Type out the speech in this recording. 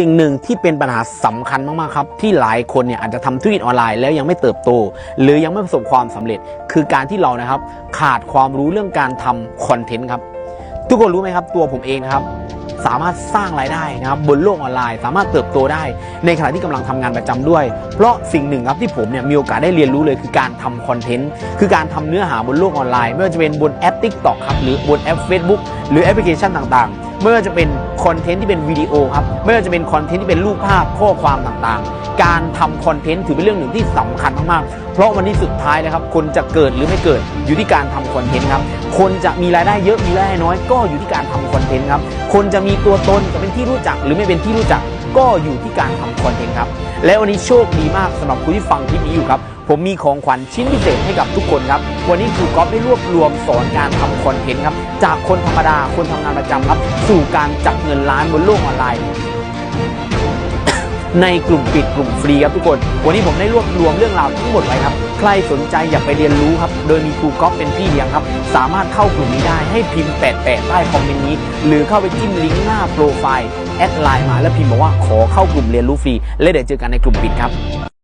สิ่งหนึ่งที่เป็นปัญหาสำคัญมากๆครับ ที่หลายคนเนี่ยอาจจะทำธุรกิจออนไลน์แล้วยังไม่เติบโต หรือยังไม่ประสบความสำเร็จ คือการที่เรานะครับ ขาดความรู้เรื่องการทำคอนเทนต์ครับ ทุกคนรู้ไหมครับ ตัวผมเองครับ สามารถสร้างรายได้นะครับ บนโลกออนไลน์ สามารถเติบโตได้ ในขณะที่กำลังทำงานประจำด้วย เพราะสิ่งหนึ่งครับที่ผมเนี่ยมีโอกาสได้เรียนรู้เลยคือการทำคอนเทนต์คือการทำเนื้อหาบนโลกออนไลน์ ไม่ว่าจะเป็นบนแอป TikTok ครับหรือบนแอป Facebook หรือแอปพลิเคชันต่างๆ ไม่ว่าจะเป็นคอนเทนต์ที่เป็นวิดีโอครับไม่ว่าจะเป็นคอนเทนต์ที่เป็นรูปภาพข้อความต่างๆ การทำคอนเทนต์ถือเป็นเรื่องหนึ่งที่สำคัญมากๆ เพราะวันนี้สุดท้ายนะครับคนจะเกิดหรือไม่เกิดอยู่ที่การทำคอนเทนต์ครับคนจะมีรายได้เยอะมีรายได้น้อยก็อยู่ที่การทำคอนเทนต์ครับคนจะมีตัวตนจะเป็นที่รู้จักหรือไม่เป็นที่รู้จัก ก็อยู่ที่การทำคอนเทนต์ครับ และวันนี้โชคดีมากสำหรับคุณที่ฟังคลิปนี้อยู่ครับ ผมมีของขวัญชิ้นพิเศษให้กับทุกคนครับ วันนี้ครูก๊อฟได้รวบรวมสอนการทำคอนเทนต์ครับ จากคนธรรมดาคนทำงานประจำครับ สู่การจับเงินล้านบนโลกออนไลน์ ในกลุ่มปิดกลุ่มฟรีครับทุกคน วันนี้ผมได้รวบรวมเรื่องราวทั้งหมดไว้ครับ ใครสนใจอยากไปเรียนรู้ครับ โดยมีครูก๊อฟเป็นพี่เลี้ยงครับ สามารถเข้ากลุ่มนี้ได้ให้พิมพ์แปะแปะใต้คอมเมนต์นี้ หรือเข้าไปจิ้มลิงก์หน้าโปรไฟล์แอดไลน์มาแล้วพิมพ์บอกว่าขอเข้ากลุ่มเรียนรู้ฟรี และเดี๋ยวเจอกันในกลุ่มปิดครับ